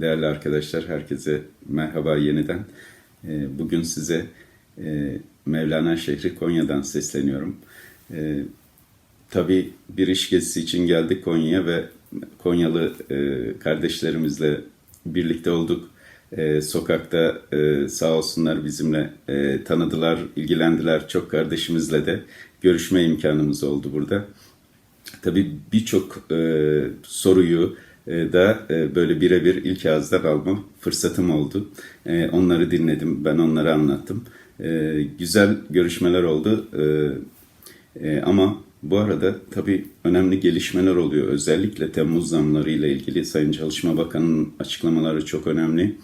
Değerli arkadaşlar, herkese merhaba yeniden. Ee, Bugün size e, Mevlana şehri Konya'dan sesleniyorum. Ee, Tabii bir iş gezisi için geldik Konya'ya ve Konyalı e, kardeşlerimizle birlikte olduk. E, Sokakta e, sağ olsunlar bizimle tanıdılar, ilgilendiler. Çok kardeşimizle de görüşme imkanımız oldu burada. Tabii birçok soruyu e, da e, böyle birebir ilk ağızdan alma fırsatım oldu. E, onları dinledim, ben onları anlattım. E, güzel görüşmeler oldu. E, e, ama bu arada tabii önemli gelişmeler oluyor. Özellikle Temmuz zamları ile ilgili Sayın Çalışma Bakanı'nın açıklamaları çok önemli.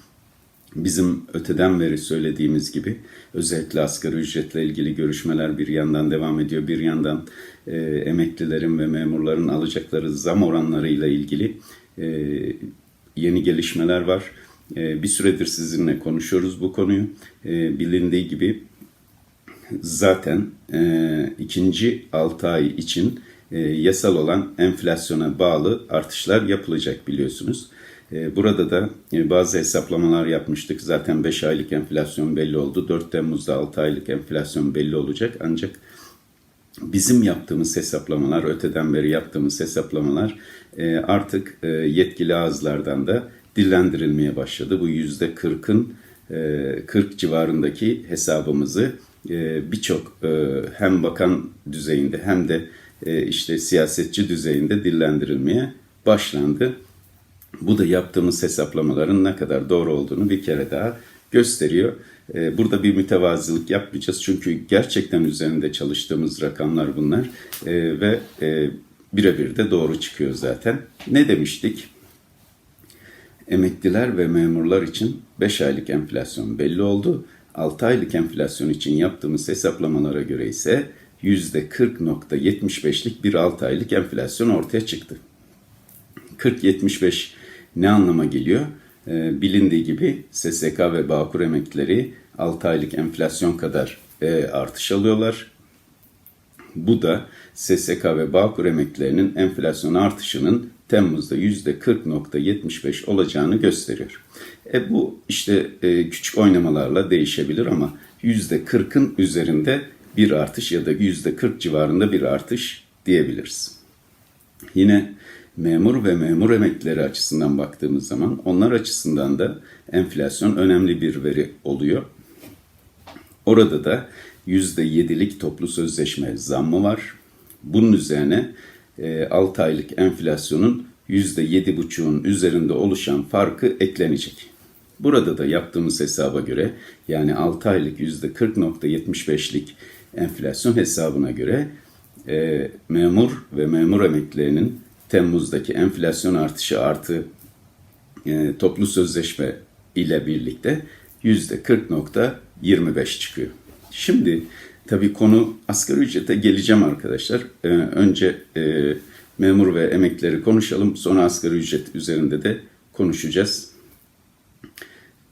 Bizim öteden beri söylediğimiz gibi özellikle asgari ücretle ilgili görüşmeler bir yandan devam ediyor. Bir yandan e, emeklilerin ve memurların alacakları zam oranlarıyla ilgili e, yeni gelişmeler var. E, bir süredir sizinle konuşuyoruz bu konuyu. E, bilindiği gibi zaten e, ikinci 6 ay için e, yasal olan enflasyona bağlı artışlar yapılacak biliyorsunuz. E, burada da e, bazı hesaplamalar yapmıştık. Zaten 5 aylık enflasyon belli oldu. 4 Temmuz'da 6 aylık enflasyon belli olacak. Ancak bizim yaptığımız hesaplamalar, öteden beri yaptığımız hesaplamalar e, artık e, yetkili ağızlardan da dillendirilmeye başladı. Bu yüzde 40'ın 40 civarındaki hesabımızı e, birçok e, hem bakan düzeyinde hem de e, işte siyasetçi düzeyinde dillendirilmeye başlandı. Bu da yaptığımız hesaplamaların ne kadar doğru olduğunu bir kere daha gösteriyor. Burada bir mütevazılık yapmayacağız çünkü gerçekten üzerinde çalıştığımız rakamlar bunlar ve birebir de doğru çıkıyor zaten. Ne demiştik? Emekliler ve memurlar için 5 aylık enflasyon belli oldu. 6 aylık enflasyon için yaptığımız hesaplamalara göre ise %40.75'lik bir 6 aylık enflasyon ortaya çıktı. 40-75 ne anlama geliyor? Ee, bilindiği gibi SSK ve Bağkur emeklileri 6 aylık enflasyon kadar e, artış alıyorlar. Bu da SSK ve Bağkur emeklilerinin enflasyon artışının Temmuz'da %40.75 olacağını gösteriyor. E bu işte e, küçük oynamalarla değişebilir ama %40'ın üzerinde bir artış ya da %40 civarında bir artış diyebiliriz. Yine memur ve memur emeklileri açısından baktığımız zaman onlar açısından da enflasyon önemli bir veri oluyor. Orada da %7'lik toplu sözleşme zammı var. Bunun üzerine 6 e, aylık enflasyonun %7,5'un üzerinde oluşan farkı eklenecek. Burada da yaptığımız hesaba göre yani 6 aylık %40.75'lik enflasyon hesabına göre e, memur ve memur emeklilerinin Temmuz'daki enflasyon artışı artı e, toplu sözleşme ile birlikte %40.25 çıkıyor. Şimdi tabii konu asgari ücrete geleceğim arkadaşlar. E, önce e, memur ve emeklileri konuşalım sonra asgari ücret üzerinde de konuşacağız.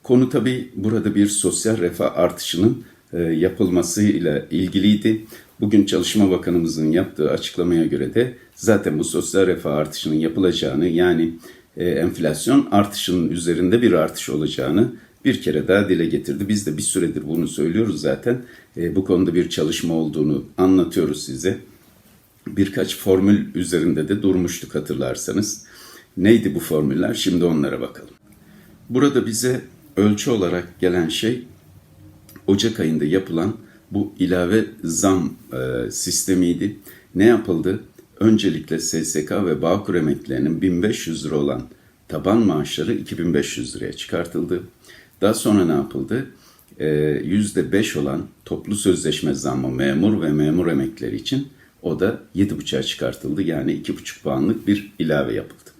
Konu tabi burada bir sosyal refah artışının e, yapılmasıyla ilgiliydi. Bugün Çalışma Bakanımızın yaptığı açıklamaya göre de zaten bu sosyal refah artışının yapılacağını yani e, enflasyon artışının üzerinde bir artış olacağını bir kere daha dile getirdi. Biz de bir süredir bunu söylüyoruz zaten. E, bu konuda bir çalışma olduğunu anlatıyoruz size. Birkaç formül üzerinde de durmuştuk hatırlarsanız. Neydi bu formüller? Şimdi onlara bakalım. Burada bize ölçü olarak gelen şey Ocak ayında yapılan bu ilave zam e, sistemiydi. Ne yapıldı? Öncelikle SSK ve Bağkur emeklilerinin 1500 lira olan taban maaşları 2500 liraya çıkartıldı. Daha sonra ne yapıldı? E, %5 olan toplu sözleşme zammı memur ve memur emeklileri için o da 7,5'a çıkartıldı. Yani 2,5 puanlık bir ilave yapıldı.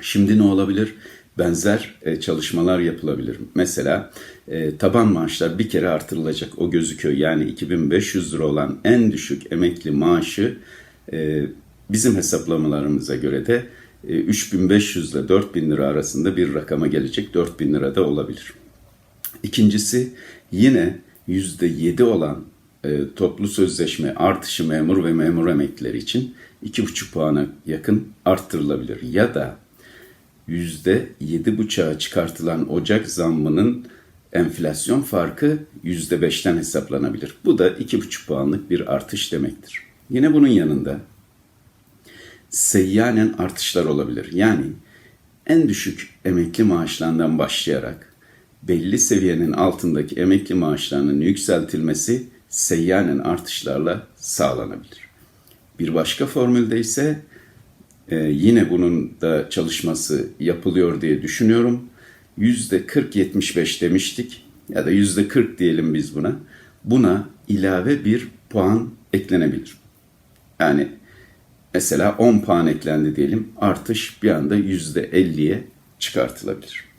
Şimdi ne olabilir? benzer e, çalışmalar yapılabilir. Mesela e, taban maaşlar bir kere artırılacak o gözüküyor. Yani 2500 lira olan en düşük emekli maaşı e, bizim hesaplamalarımıza göre de 3500 ile 4000 lira arasında bir rakama gelecek. 4000 lira da olabilir. İkincisi yine %7 olan toplu sözleşme artışı memur ve memur emeklileri için 2,5 puana yakın arttırılabilir. Ya da yüzde yedi buçuğa çıkartılan Ocak zammının enflasyon farkı yüzde beşten hesaplanabilir. Bu da iki buçuk puanlık bir artış demektir. Yine bunun yanında seyyanen artışlar olabilir. Yani en düşük emekli maaşlarından başlayarak belli seviyenin altındaki emekli maaşlarının yükseltilmesi seyyanen artışlarla sağlanabilir. Bir başka formülde ise e, yine bunun da çalışması yapılıyor diye düşünüyorum. Yüzde 40-75 demiştik ya da yüzde 40 diyelim biz buna. Buna ilave bir puan eklenebilir. Yani mesela 10 puan eklendi diyelim artış bir anda yüzde 50'ye çıkartılabilir.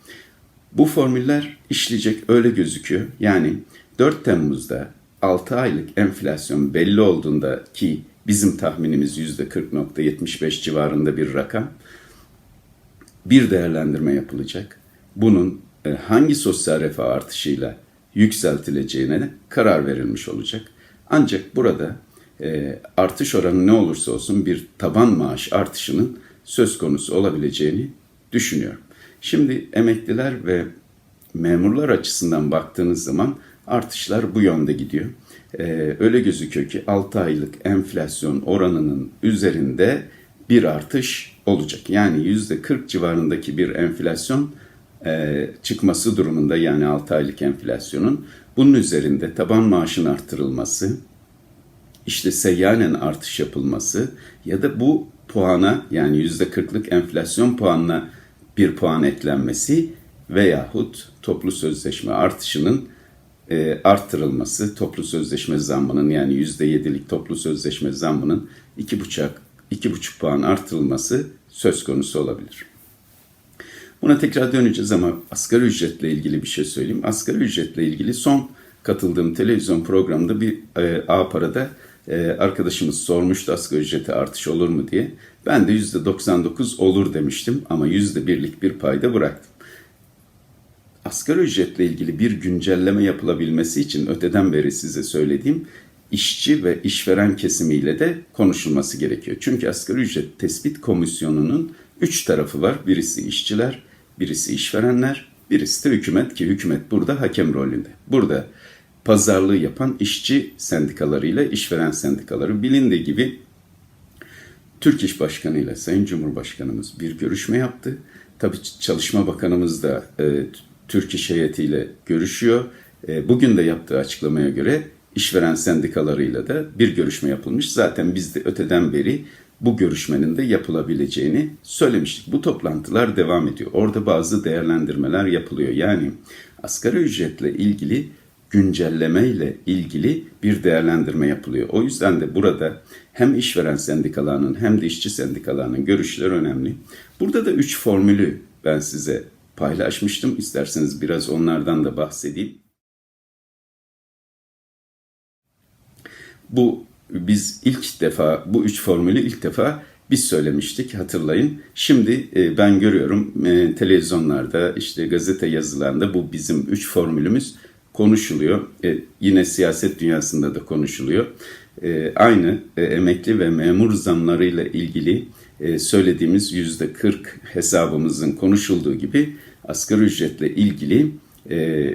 Bu formüller işleyecek öyle gözüküyor. Yani 4 Temmuz'da 6 aylık enflasyon belli olduğunda ki bizim tahminimiz %40.75 civarında bir rakam bir değerlendirme yapılacak. Bunun e, hangi sosyal refah artışıyla yükseltileceğine karar verilmiş olacak. Ancak burada e, artış oranı ne olursa olsun bir taban maaş artışının söz konusu olabileceğini düşünüyorum. Şimdi emekliler ve memurlar açısından baktığınız zaman artışlar bu yönde gidiyor. Ee, öyle gözüküyor ki 6 aylık enflasyon oranının üzerinde bir artış olacak. Yani %40 civarındaki bir enflasyon e, çıkması durumunda yani 6 aylık enflasyonun bunun üzerinde taban maaşın arttırılması, işte seyyanen artış yapılması ya da bu puana yani %40'lık enflasyon puanına bir puan eklenmesi veyahut toplu sözleşme artışının e, arttırılması, toplu sözleşme zammının yani %7'lik toplu sözleşme zammının 2,5 2,5 puan artırılması söz konusu olabilir. Buna tekrar döneceğiz ama asgari ücretle ilgili bir şey söyleyeyim. Asgari ücretle ilgili son katıldığım televizyon programında bir e, A Para'da e, arkadaşımız sormuştu asgari ücrete artış olur mu diye. Ben de %99 olur demiştim ama %1'lik bir payda bıraktım. Asgari ücretle ilgili bir güncelleme yapılabilmesi için öteden beri size söylediğim işçi ve işveren kesimiyle de konuşulması gerekiyor. Çünkü asgari ücret tespit komisyonunun üç tarafı var. Birisi işçiler, birisi işverenler, birisi de hükümet ki hükümet burada hakem rolünde. Burada pazarlığı yapan işçi sendikalarıyla işveren sendikaları bilindiği gibi Türk İş Başkanı ile Sayın Cumhurbaşkanımız bir görüşme yaptı. Tabii Çalışma Bakanımız da e, Türk İş heyetiyle görüşüyor. E, bugün de yaptığı açıklamaya göre işveren sendikalarıyla da bir görüşme yapılmış. Zaten biz de öteden beri bu görüşmenin de yapılabileceğini söylemiştik. Bu toplantılar devam ediyor. Orada bazı değerlendirmeler yapılıyor. Yani asgari ücretle ilgili güncelleme ile ilgili bir değerlendirme yapılıyor. O yüzden de burada hem işveren sendikalarının hem de işçi sendikalarının görüşleri önemli. Burada da üç formülü ben size paylaşmıştım. İsterseniz biraz onlardan da bahsedeyim. Bu biz ilk defa bu üç formülü ilk defa biz söylemiştik hatırlayın. Şimdi e, ben görüyorum e, televizyonlarda işte gazete yazılarında bu bizim üç formülümüz konuşuluyor. E, yine siyaset dünyasında da konuşuluyor. E, aynı e, emekli ve memur zamlarıyla ilgili e, söylediğimiz yüzde 40 hesabımızın konuşulduğu gibi asgari ücretle ilgili e,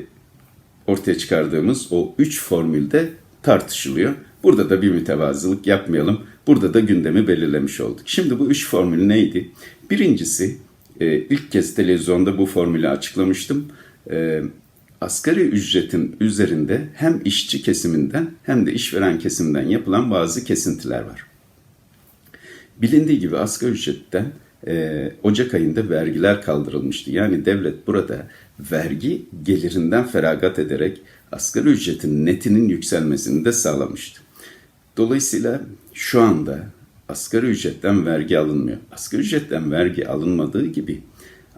ortaya çıkardığımız o üç formülde tartışılıyor. Burada da bir mütevazılık yapmayalım. Burada da gündemi belirlemiş olduk. Şimdi bu üç formül neydi? Birincisi e, ilk kez televizyonda bu formülü açıklamıştım. E, asgari ücretin üzerinde hem işçi kesiminden hem de işveren kesimden yapılan bazı kesintiler var. Bilindiği gibi asgari ücretten e, Ocak ayında vergiler kaldırılmıştı. Yani devlet burada vergi gelirinden feragat ederek asgari ücretin netinin yükselmesini de sağlamıştı. Dolayısıyla şu anda asgari ücretten vergi alınmıyor. Asgari ücretten vergi alınmadığı gibi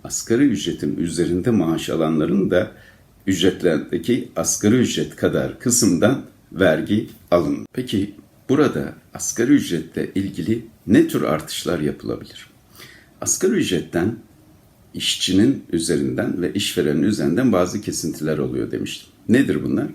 asgari ücretin üzerinde maaş alanların da ücretlerdeki asgari ücret kadar kısımdan vergi alın. Peki burada asgari ücretle ilgili ne tür artışlar yapılabilir? Asgari ücretten işçinin üzerinden ve işverenin üzerinden bazı kesintiler oluyor demiştim. Nedir bunlar?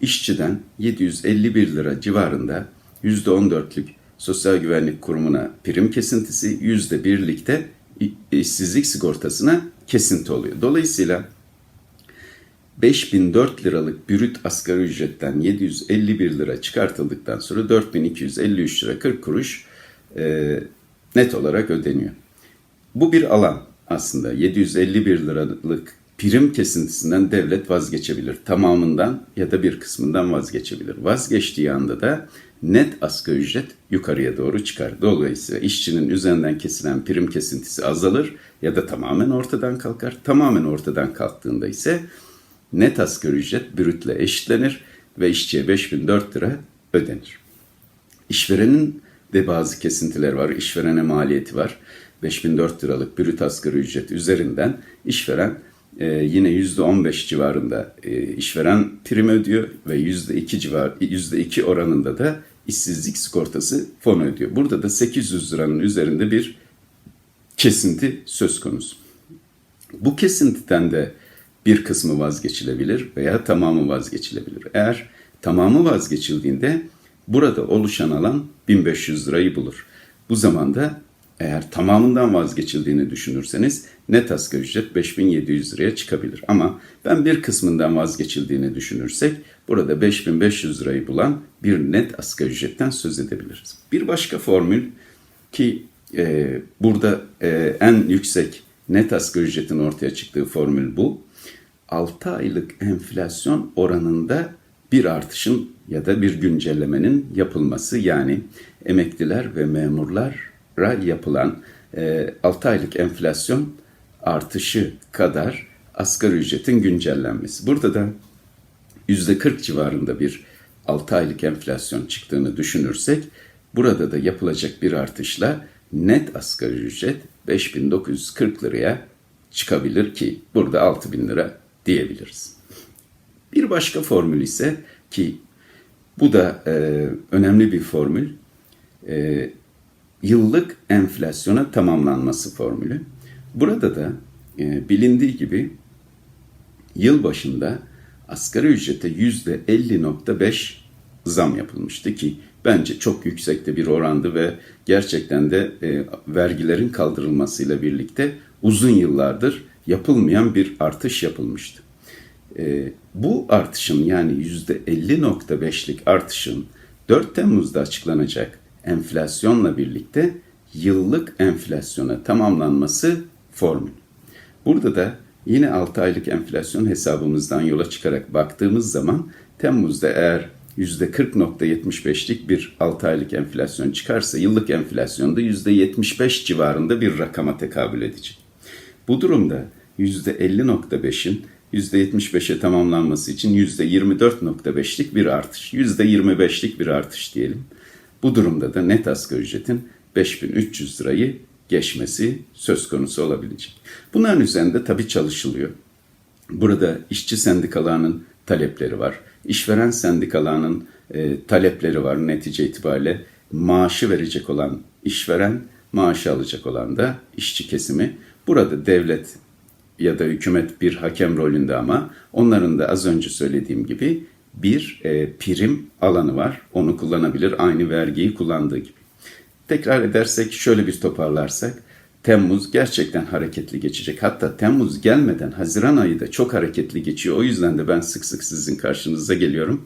İşçiden 751 lira civarında %14'lük Sosyal Güvenlik Kurumu'na prim kesintisi, %1'lik de i- işsizlik sigortasına kesinti oluyor. Dolayısıyla 5004 liralık brüt asgari ücretten 751 lira çıkartıldıktan sonra 4253 lira 40 kuruş e, net olarak ödeniyor. Bu bir alan aslında. 751 liralık prim kesintisinden devlet vazgeçebilir. Tamamından ya da bir kısmından vazgeçebilir. Vazgeçtiği anda da net asgari ücret yukarıya doğru çıkar. Dolayısıyla işçinin üzerinden kesilen prim kesintisi azalır ya da tamamen ortadan kalkar. Tamamen ortadan kalktığında ise net asgari ücret brütle eşitlenir ve işçiye 5004 lira ödenir. İşverenin de bazı kesintiler var. İşverene maliyeti var. 5004 liralık brüt asgari ücret üzerinden işveren e, yine %15 civarında e, işveren prim ödüyor ve %2 civar %2 oranında da işsizlik sigortası fonu ödüyor. Burada da 800 liranın üzerinde bir kesinti söz konusu. Bu kesintiden de bir kısmı vazgeçilebilir veya tamamı vazgeçilebilir. Eğer tamamı vazgeçildiğinde burada oluşan alan 1500 lirayı bulur. Bu zamanda eğer tamamından vazgeçildiğini düşünürseniz net asgari ücret 5700 liraya çıkabilir. Ama ben bir kısmından vazgeçildiğini düşünürsek burada 5500 lirayı bulan bir net asgari ücretten söz edebiliriz. Bir başka formül ki e, burada e, en yüksek net asgari ücretin ortaya çıktığı formül bu. 6 aylık enflasyon oranında bir artışın ya da bir güncellemenin yapılması yani emekliler ve memurlara yapılan e, 6 aylık enflasyon artışı kadar asgari ücretin güncellenmesi. Burada da %40 civarında bir 6 aylık enflasyon çıktığını düşünürsek burada da yapılacak bir artışla net asgari ücret 5940 liraya çıkabilir ki burada 6000 lira diyebiliriz. Bir başka formül ise ki bu da e, önemli bir formül. E, yıllık enflasyona tamamlanması formülü. Burada da e, bilindiği gibi yıl başında asgari ücrete yüzde 50.5 zam yapılmıştı ki bence çok yüksekte bir orandı ve gerçekten de e, vergilerin kaldırılmasıyla birlikte uzun yıllardır yapılmayan bir artış yapılmıştı. E, bu artışın yani %50.5'lik artışın 4 Temmuz'da açıklanacak enflasyonla birlikte yıllık enflasyona tamamlanması formül. Burada da yine 6 aylık enflasyon hesabımızdan yola çıkarak baktığımız zaman Temmuz'da eğer %40.75'lik bir 6 aylık enflasyon çıkarsa yıllık enflasyonda %75 civarında bir rakama tekabül edecek. Bu durumda %50.5'in %75'e tamamlanması için %24.5'lik bir artış, %25'lik bir artış diyelim. Bu durumda da net asgari ücretin 5300 lirayı geçmesi söz konusu olabilecek. Bunların üzerinde tabii çalışılıyor. Burada işçi sendikalarının talepleri var. İşveren sendikalarının e, talepleri var netice itibariyle. Maaşı verecek olan işveren, maaşı alacak olan da işçi kesimi. Burada devlet ya da hükümet bir hakem rolünde ama onların da az önce söylediğim gibi bir e, prim alanı var. Onu kullanabilir aynı vergiyi kullandığı gibi. Tekrar edersek şöyle bir toparlarsak Temmuz gerçekten hareketli geçecek. Hatta Temmuz gelmeden Haziran ayı da çok hareketli geçiyor. O yüzden de ben sık sık sizin karşınıza geliyorum.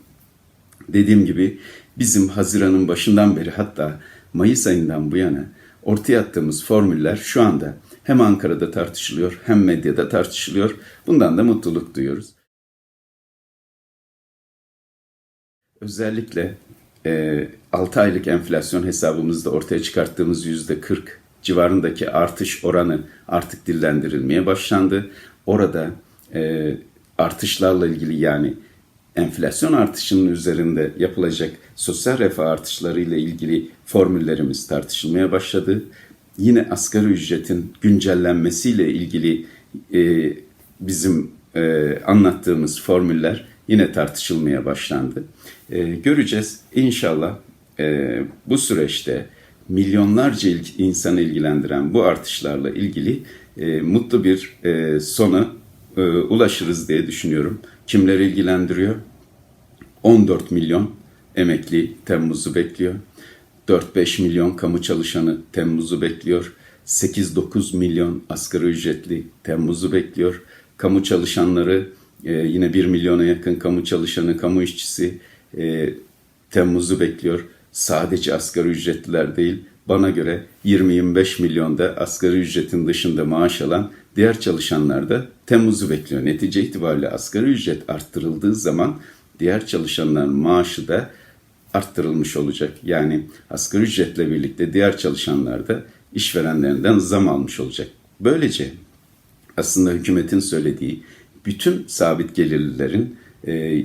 Dediğim gibi bizim Haziran'ın başından beri hatta Mayıs ayından bu yana ortaya attığımız formüller şu anda hem Ankara'da tartışılıyor hem medyada tartışılıyor. Bundan da mutluluk duyuyoruz. Özellikle e, 6 aylık enflasyon hesabımızda ortaya çıkarttığımız %40 civarındaki artış oranı artık dillendirilmeye başlandı. Orada e, artışlarla ilgili yani enflasyon artışının üzerinde yapılacak sosyal refah artışları ile ilgili formüllerimiz tartışılmaya başladı. Yine asgari ücretin güncellenmesiyle ilgili e, bizim e, anlattığımız formüller yine tartışılmaya başlandı. E, göreceğiz inşallah e, bu süreçte milyonlarca il, insanı ilgilendiren bu artışlarla ilgili e, mutlu bir e, sona e, ulaşırız diye düşünüyorum. Kimleri ilgilendiriyor? 14 milyon emekli Temmuz'u bekliyor. 4-5 milyon kamu çalışanı Temmuz'u bekliyor. 8-9 milyon asgari ücretli Temmuz'u bekliyor. Kamu çalışanları e, yine 1 milyona yakın kamu çalışanı, kamu işçisi e, Temmuz'u bekliyor. Sadece asgari ücretliler değil, bana göre 20-25 milyonda asgari ücretin dışında maaş alan diğer çalışanlar da Temmuz'u bekliyor. Netice itibariyle asgari ücret arttırıldığı zaman diğer çalışanların maaşı da arttırılmış olacak. Yani asgari ücretle birlikte diğer çalışanlar da işverenlerinden zam almış olacak. Böylece aslında hükümetin söylediği bütün sabit gelirlilerin e,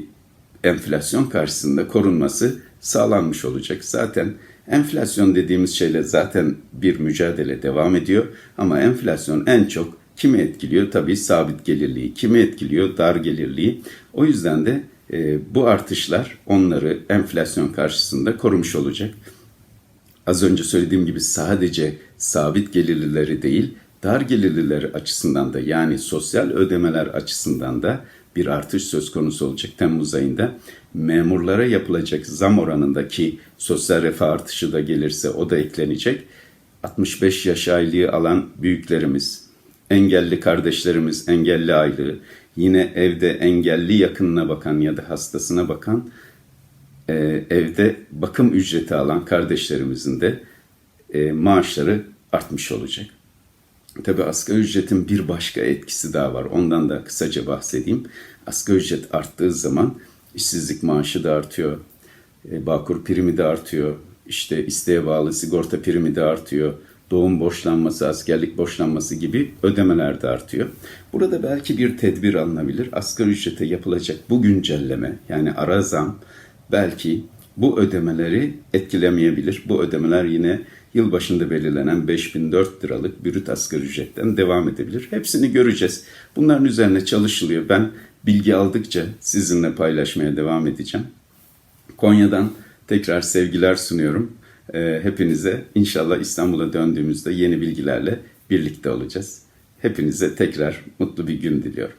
enflasyon karşısında korunması sağlanmış olacak. Zaten enflasyon dediğimiz şeyle zaten bir mücadele devam ediyor ama enflasyon en çok kimi etkiliyor? Tabii sabit gelirliği. Kimi etkiliyor? Dar gelirliği. O yüzden de e, bu artışlar onları enflasyon karşısında korumuş olacak. Az önce söylediğim gibi sadece sabit gelirlileri değil, dar gelirlileri açısından da yani sosyal ödemeler açısından da bir artış söz konusu olacak Temmuz ayında. Memurlara yapılacak zam oranındaki sosyal refah artışı da gelirse o da eklenecek. 65 yaş aylığı alan büyüklerimiz, engelli kardeşlerimiz engelli aylığı, yine evde engelli yakınına bakan ya da hastasına bakan e, evde bakım ücreti alan kardeşlerimizin de e, maaşları artmış olacak. Tabi asgari ücretin bir başka etkisi daha var. Ondan da kısaca bahsedeyim. Asgari ücret arttığı zaman işsizlik maaşı da artıyor. E, Bağkur primi de artıyor. İşte isteğe bağlı sigorta primi de artıyor. Doğum borçlanması, askerlik borçlanması gibi ödemeler de artıyor. Burada belki bir tedbir alınabilir. Asgari ücrete yapılacak bu güncelleme yani ara zam belki bu ödemeleri etkilemeyebilir. Bu ödemeler yine yılbaşında belirlenen 5004 liralık brüt asgari ücretten devam edebilir. Hepsini göreceğiz. Bunların üzerine çalışılıyor. Ben bilgi aldıkça sizinle paylaşmaya devam edeceğim. Konya'dan tekrar sevgiler sunuyorum. Ee, hepinize inşallah İstanbul'a döndüğümüzde yeni bilgilerle birlikte olacağız. Hepinize tekrar mutlu bir gün diliyorum.